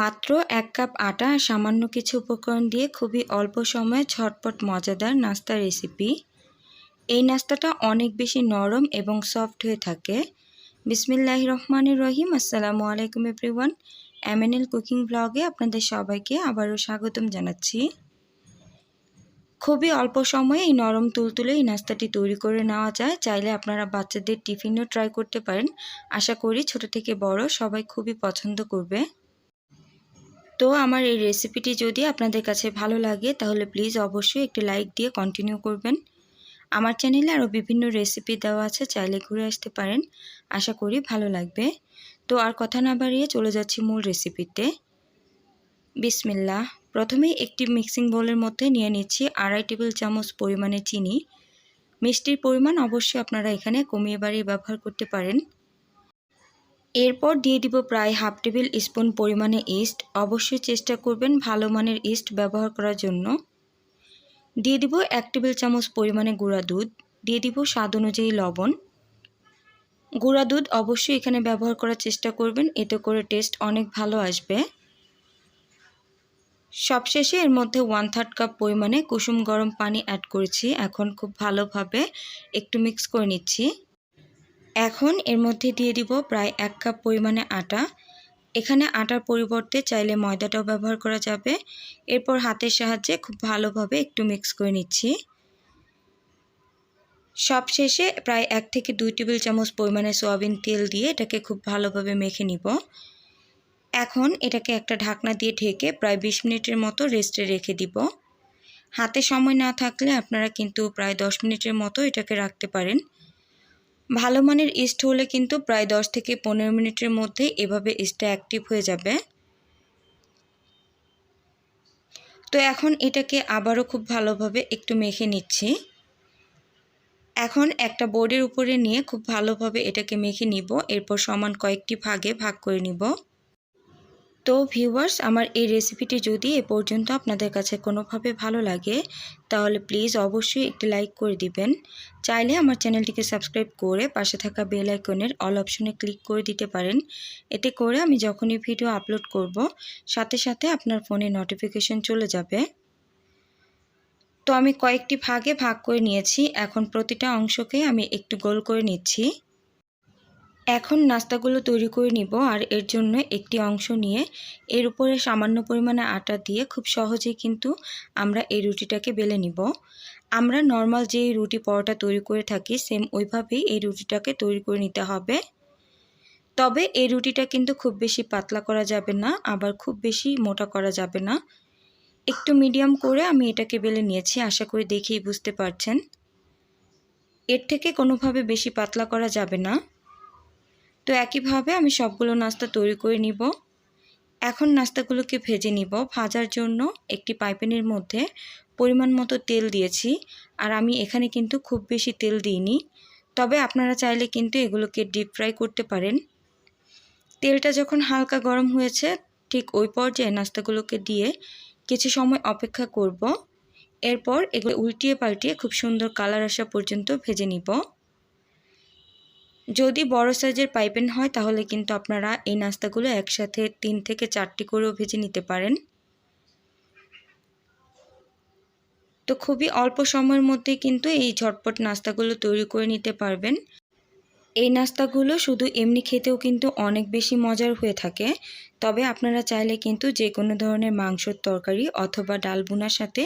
মাত্র এক কাপ আটা আর সামান্য কিছু উপকরণ দিয়ে খুবই অল্প সময়ে ছটপট মজাদার নাস্তার রেসিপি এই নাস্তাটা অনেক বেশি নরম এবং সফট হয়ে থাকে। বিসমিল্লাহ রহমানুর রহিম। আসসালামু আলাইকুম এভরিওয়ান এমএনএল কুকিং ব্লগে আপনাদের সবাইকে আবারও স্বাগতম জানাচ্ছি। খুবই অল্প সময়ে এই নরম তুলতুলে এই নাস্তাটি তৈরি করে নেওয়া যায়। চাইলে আপনারা বাচ্চাদের টিফিনও ট্রাই করতে পারেন। আশা করি ছোট থেকে বড় সবাই খুবই পছন্দ করবে। তো আমার এই রেসিপিটি যদি আপনাদের কাছে ভালো লাগে, তাহলে প্লিজ অবশ্যই একটি লাইক দিয়ে কন্টিনিউ করবেন। আমার চ্যানেলে আরও বিভিন্ন রেসিপি দেওয়া আছে, চাইলে ঘুরে আসতে পারেন। আশা করি ভালো লাগবে। তো আর কথা না বাড়িয়ে চলে যাচ্ছি মূল রেসিপিতে বিসমিল্লা প্রথমে একটি মিক্সিং বোলের মধ্যে নিয়ে নিচ্ছি আড়াই টেবিল চামচ পরিমাণে চিনি। মিষ্টির পরিমাণ অবশ্যই আপনারা এখানে কমিয়ে বাড়িয়ে ব্যবহার করতে পারেন। এরপর দিয়ে দিব প্রায় হাফ টেবিল স্পুন পরিমাণে ইস্ট। অবশ্যই চেষ্টা করবেন ভালো মানের ইস্ট ব্যবহার করার জন্য। দিয়ে দিব এক টেবিল চামচ পরিমাণে গুঁড়া দুধ। দিয়ে দিব স্বাদ অনুযায়ী লবণ। গুঁড়া দুধ অবশ্যই এখানে ব্যবহার করার চেষ্টা করবেন, এতে করে টেস্ট অনেক ভালো আসবে। সবশেষে এর মধ্যে ওয়ান থার্ড কাপ পরিমাণে কুসুম গরম পানি অ্যাড করেছি। এখন খুব ভালোভাবে একটু মিক্স করে নিচ্ছি। এখন এর মধ্যে দিয়ে দিব প্রায় এক কাপ পরিমাণে আটা। এখানে আটার পরিবর্তে চাইলে ময়দাটাও ব্যবহার করা যাবে। এরপর হাতের সাহায্যে খুব ভালোভাবে একটু মিক্স করে নিচ্ছি। সব শেষে প্রায় এক থেকে দুই টেবিল চামচ পরিমাণে সোয়াবিন তেল দিয়ে এটাকে খুব ভালোভাবে মেখে নিব। এখন এটাকে একটা ঢাকনা দিয়ে ঢেকে প্রায় বিশ মিনিটের মতো রেস্টে রেখে দিব। হাতে সময় না থাকলে আপনারা কিন্তু প্রায় দশ মিনিটের মতো এটাকে রাখতে পারেন। ভালো মানের ইস্ট হলে কিন্তু প্রায় দশ থেকে পনেরো মিনিটের মধ্যে এভাবে ইস্টটা অ্যাক্টিভ হয়ে যাবে। তো এখন এটাকে আবারও খুব ভালোভাবে একটু মেখে নিচ্ছি। এখন একটা বোর্ডের উপরে নিয়ে খুব ভালোভাবে এটাকে মেখে নিব, এরপর সমান কয়েকটি ভাগে ভাগ করে নিব। তো ভিউয়ার্স আমার এই রেসিপিটি যদি এ পর্যন্ত আপনাদের কাছে কোনোভাবে ভালো লাগে, তাহলে প্লিজ অবশ্যই একটি লাইক করে দিবেন। চাইলে আমার চ্যানেলটিকে সাবস্ক্রাইব করে পাশে থাকা বেল আইকনের অল অপশনে ক্লিক করে দিতে পারেন। এতে করে আমি যখনই ভিডিও আপলোড করব, সাথে সাথে আপনার ফোনে নোটিফিকেশন চলে যাবে। তো আমি কয়েকটি ভাগে ভাগ করে নিয়েছি। এখন প্রতিটা অংশকে আমি একটু গোল করে নিচ্ছি। এখন নাস্তাগুলো তৈরি করে নিব আর এর জন্য একটি অংশ নিয়ে। এর উপরে সামান্য পরিমাণে আটা দিয়ে খুব সহজেই কিন্তু আমরা এই রুটিটাকে বেলে নিব। আমরা নর্মাল যে রুটি পরোটা তৈরি করে থাকি, সেম ওইভাবেই এই রুটিটাকে তৈরি করে নিতে হবে। তবে এই রুটিটা কিন্তু খুব বেশি পাতলা করা যাবে না, আবার খুব বেশি মোটা করা যাবে না। একটু মিডিয়াম করে আমি এটাকে বেলে নিয়েছি, আশা করি দেখেই বুঝতে পারছেন। এর থেকে কোনোভাবে বেশি পাতলা করা যাবে না। তো একইভাবে আমি সবগুলো নাস্তা তৈরি করে নিব। এখন নাস্তাগুলোকে ভেজে নিব। ভাজার জন্য একটি পাইপেনের মধ্যে পরিমাণ মতো তেল দিয়েছি। আর আমি এখানে কিন্তু খুব বেশি তেল দিইনি। তবে আপনারা চাইলে কিন্তু এগুলোকে ডিপ ফ্রাই করতে পারেন। তেলটা যখন হালকা গরম হয়েছে, ঠিক ওই পর্যায়ে নাস্তাগুলোকে দিয়ে কিছু সময় অপেক্ষা করব। এরপর এগুলো উল্টিয়ে পাল্টিয়ে খুব সুন্দর কালার আসা পর্যন্ত ভেজে নিব। যদি বড় সাইজের পাইপেন হয়, তাহলে কিন্তু আপনারা এই নাস্তাগুলো একসাথে তিন থেকে চারটি করেও ভেজে নিতে পারেন। তো খুবই অল্প সময়ের মধ্যে কিন্তু এই ঝটপট নাস্তাগুলো তৈরি করে নিতে পারবেন। এই নাস্তাগুলো শুধু এমনি খেতেও কিন্তু অনেক বেশি মজার হয়ে থাকে। তবে আপনারা চাইলে কিন্তু যে কোনো ধরনের মাংসর তরকারি অথবা ডাল বোনার সাথে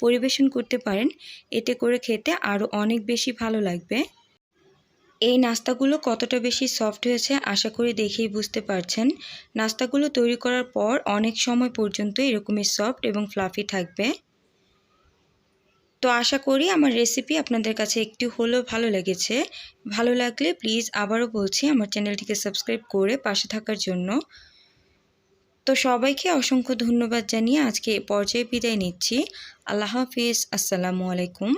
পরিবেশন করতে পারেন। এতে করে খেতে আরও অনেক বেশি ভালো লাগবে। এই নাস্তাগুলো কতটা বেশি সফট হয়েছে আশা করি দেখেই বুঝতে পারছেন। নাস্তাগুলো তৈরি করার পর অনেক সময় পর্যন্ত এরকমই সফট এবং ফ্লাফি থাকবে। তো আশা করি আমার রেসিপি আপনাদের কাছে একটু হলেও ভালো লেগেছে। ভালো লাগলে প্লিজ আবারও বলছি আমার চ্যানেলটিকে সাবস্ক্রাইব করে পাশে থাকার জন্য। তো সবাইকে অসংখ্য ধন্যবাদ জানিয়ে আজকে পর্যায়ে বিদায় নিচ্ছি। আল্লাহ হাফিজ। আসসালামু আলাইকুম।